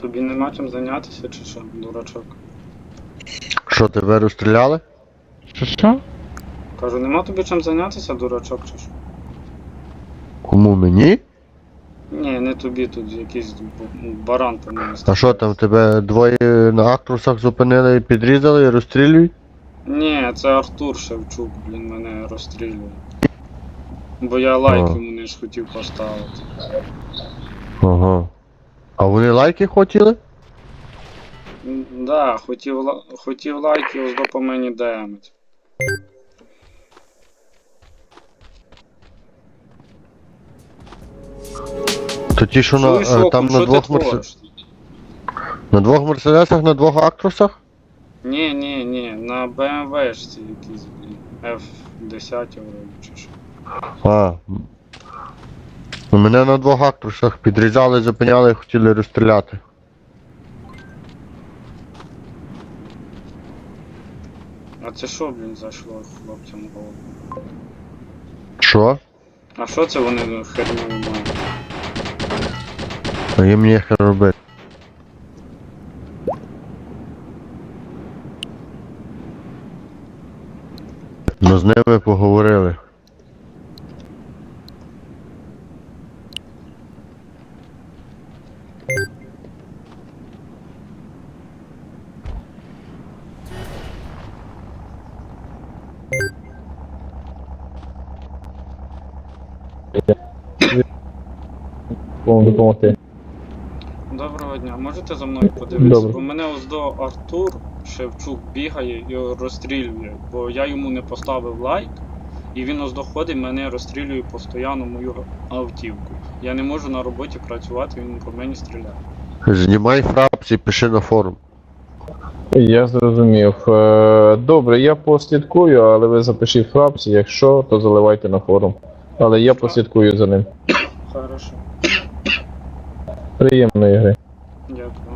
Тобі нема чим зайнятися чи що, дурачок? Що, тебе розстріляли? Що що? Кажу, нема тобі чим зайнятися, дурачок чи що? Кому мені? Ні, не тобі тут якийсь б- баран по мені А що там, тебе двоє на актрусах зупинили і підрізали і розстрілюють? Ні, це Артур Шевчук, блін, мене розстрілює. Бо я лайк йому не ж хотів поставити. Ага. А вони лайки хотіли? М, Да, хотів, ла- хотів лайк і ось до по мені демить. То ті, що на, е, там на двох, мерсе... на двох мерседесах, на двох актрусах? Ні, ні, ні, на BMW-шці якісь, блін. F10 вроді чи що. А. Ну, Мене на двох актрусах підрізали, зупиняли хотіли розстріляти. А це що, блін, зайшло хлопцям в голову? Що? А що це вони херню мають? А їм ніяк робити. Ну з ними поговорили. Вам допомогти. Доброго дня, можете за мною подивитися? Добре. Бо мене ось до Артур Шевчук бігає і розстрілює, бо я йому не поставив лайк, і він ось доходить, мене розстрілює постійно мою автівку. Я не можу на роботі працювати, він по мені стріляє. Знімай фрапці, пиши на форум. Я зрозумів. Е, Добре, я послідкую, але ви запишіть фрапсі, якщо, то заливайте на форум. Але я послідкую за ним. Хорошо, Приємної гри. дякую.